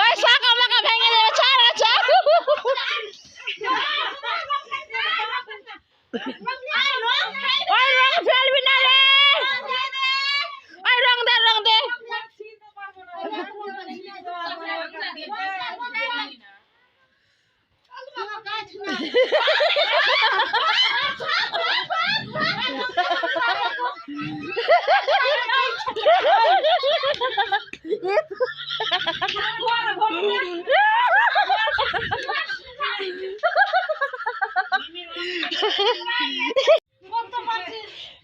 ওই শাখা মাখা ভেঙে দেবে ছাড় ছাড়। ওই রং ফেলবি না রে। ওই রং দে রং দে।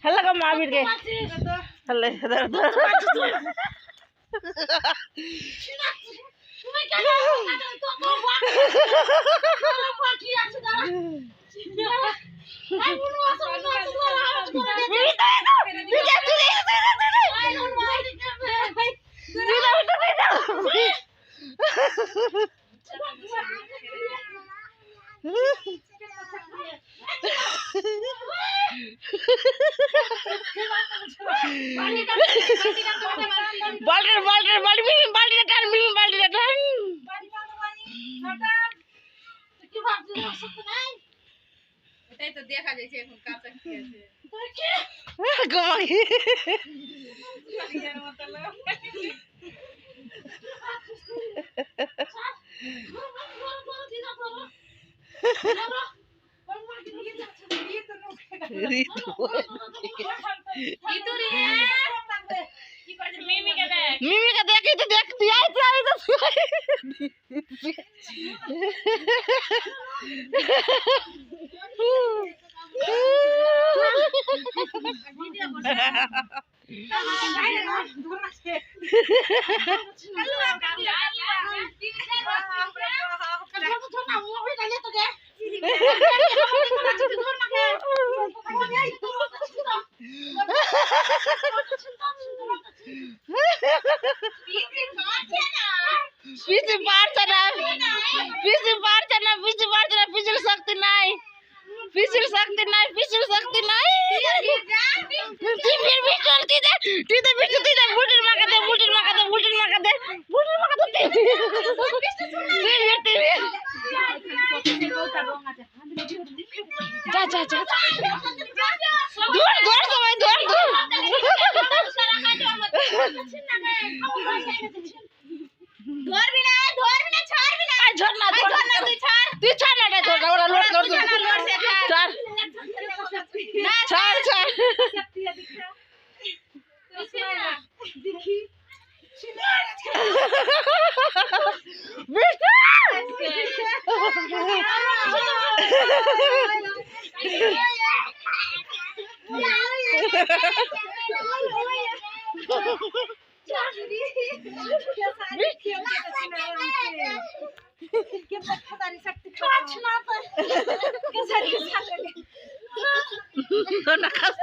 হ্যালো গো মাবির গে হ্যালো এটাই তো দেখা যাচ্ছে এখন কাঁচা খেয়েছে ঘুমাই ঋতু ইতুরি কি করছে মিমিকে দেখ মিমিকে দেখি তো দেখ তুই আই Kalau শক্তি নাই পিছুর শক্তি নাই তুই ফির বি চলতি দে তুই তো পিছু তুই দে বুটির মাকা দে বুটির মাকা দে বুটির মাকা দে বুটির মাকা দে। তুই ফির যা যা যা। দূর দূর সবাই দূর দূর ধরবি না ধরবি না ছাড়বি না। আর না ঝর না তুই ছাড়। তুই ছাড় না ঝর না ওরা লড় লড় ছাড় ছাড় ছাড় না খাস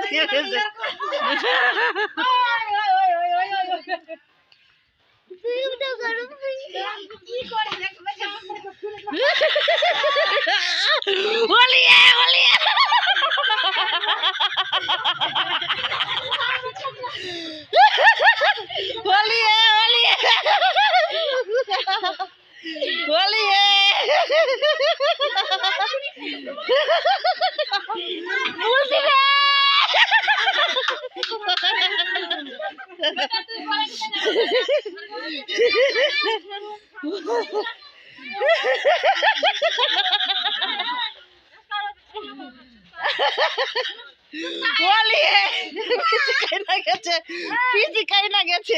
পিসি খাই না গেছে খাই না গেছে।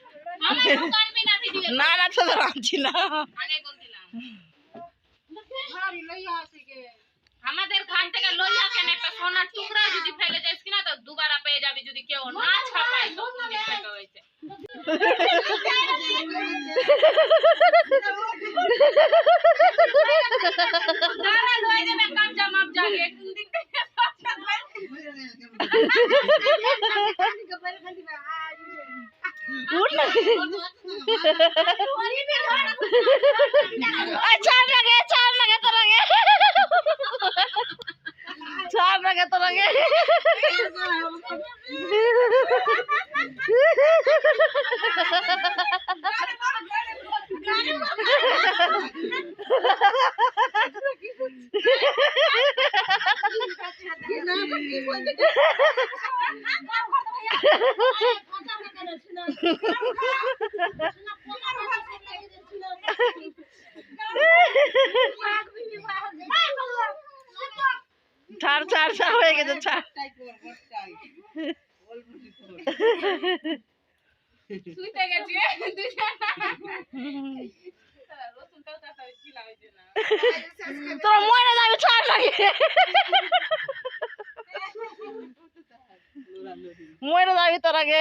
না না তো আনছি না আমাদের খান থেকে লইয়া কেন একটা সোনার টুকরা যদি ফেলে যাস কিনা তো দুবারা পেয়ে যাবি যদি কেউ না ছাপায় তো হয়েছে দাঁড়া লয়ে যাবে কাঁচা মাপ জাগে কোন দিক থেকে উঠ না আয় ছাড় লাগে ছাড় লাগে তো লাগে ছাড় লাগে তো লাগে ছাড় ছাড় ছাড় হয়ে গেছে ছাড় শুইতে গেছি। তোরা মরে যাবে ছাড় লাগে মরে যাবি তোর আগে।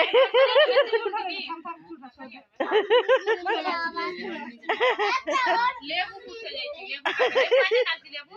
লেবু যাইছি লেবু।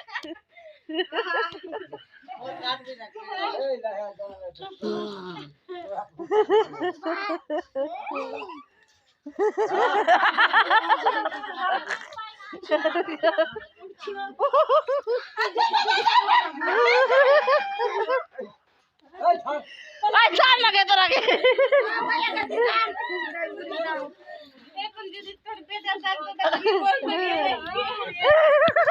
এই লাগা তোর আগে এখন যদি তোর বেজার থাকতো তাহলে কি বলবি?